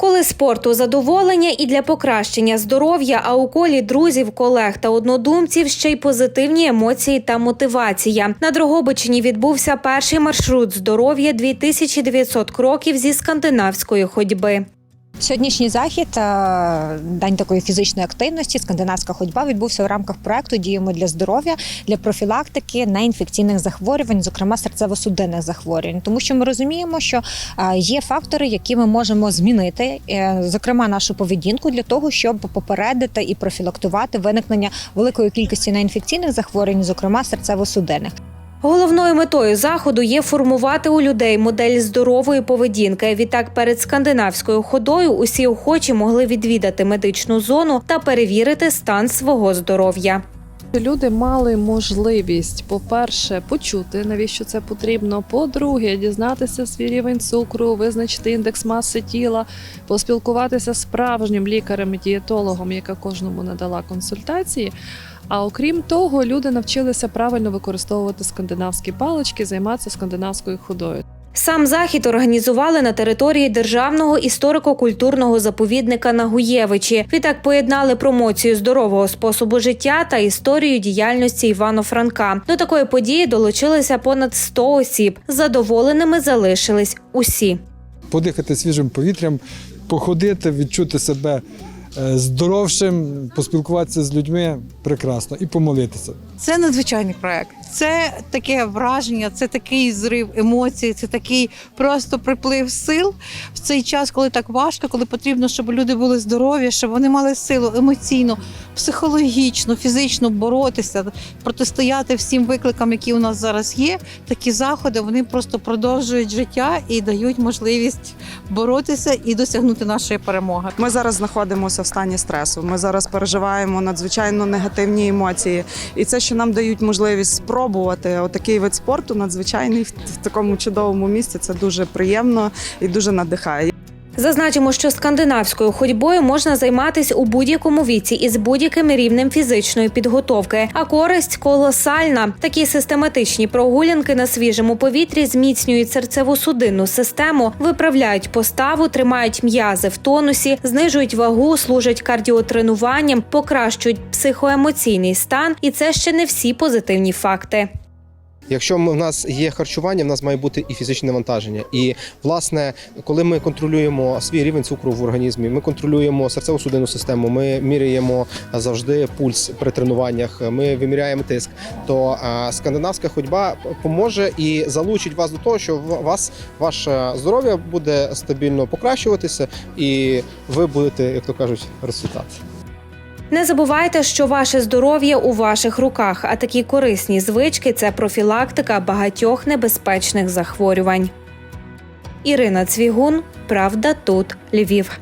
Коли спорту задоволення і для покращення здоров'я, а у колі друзів, колег та однодумців ще й позитивні емоції та мотивація. На Дрогобичині відбувся перший маршрут здоров'я 2900 кроків зі скандинавської ходьби. Сьогоднішній захід, е, день такої фізичної активності, скандинавська ходьба відбувся у рамках проекту Діємо для здоров'я для профілактики неінфекційних захворювань, зокрема серцево-судинних захворювань. Тому що ми розуміємо, що е, є фактори, які ми можемо змінити, е, зокрема нашу поведінку, для того, щоб попередити і профілактувати виникнення великої кількості неінфекційних захворювань, зокрема серцево-судинних. Головною метою заходу є формувати у людей модель здорової поведінки. Відтак, перед скандинавською ходою усі охочі могли відвідати медичну зону та перевірити стан свого здоров'я. Люди мали можливість, по-перше, почути, навіщо це потрібно. По-друге, дізнатися свій рівень цукру, визначити індекс маси тіла, поспілкуватися з справжнім лікарем-дієтологом, яка кожному надала консультації. А окрім того, люди навчилися правильно використовувати скандинавські палички, займатися скандинавською ходою. Сам захід організували на території державного історико-культурного заповідника Нагуєвичі. Відтак поєднали промоцію здорового способу життя та історію діяльності Івано Франка. До такої події долучилися понад 100 осіб. Задоволеними залишились усі. подихати свіжим повітрям, походити, відчути себе здоровшим, поспілкуватися з людьми прекрасно і помолитися. Це надзвичайний проект. Це таке враження, це такий зрив емоцій, це такий просто приплив сил в цей час, коли так важко, коли потрібно, щоб люди були здорові, щоб вони мали силу емоційно, психологічно, фізично боротися, протистояти всім викликам, які у нас зараз є. Такі заходи вони просто продовжують життя і дають можливість боротися і досягнути нашої перемоги. Ми зараз знаходимося в стані стресу. Ми зараз переживаємо надзвичайно негативні емоції, і це, що нам дають можливість спробувати отакий вид спорту, надзвичайний в такому чудовому місці. Це дуже приємно і дуже надихає. Зазначимо, що скандинавською ходьбою можна займатися у будь-якому віці і з будь-яким рівнем фізичної підготовки. А користь колосальна. Такі систематичні прогулянки на свіжому повітрі зміцнюють серцево-судинну систему, виправляють поставу, тримають м'язи в тонусі, знижують вагу, служать кардіотренуванням, покращують психоемоційний стан. І це ще не всі позитивні факти. Якщо в нас є харчування, в нас має бути і фізичне навантаження. І власне, коли ми контролюємо свій рівень цукру в організмі, ми контролюємо серцево-судинну систему, ми міряємо завжди пульс при тренуваннях, ми виміряємо тиск, то скандинавська ходьба поможе і залучить вас до того, що вас ваше здоров'я буде стабільно покращуватися, і ви будете, як то кажуть, розцвітати. Не забувайте, що ваше здоров'я у ваших руках, а такі корисні звички це профілактика багатьох небезпечних захворювань. Ірина Цвігун, Правда тут Львів.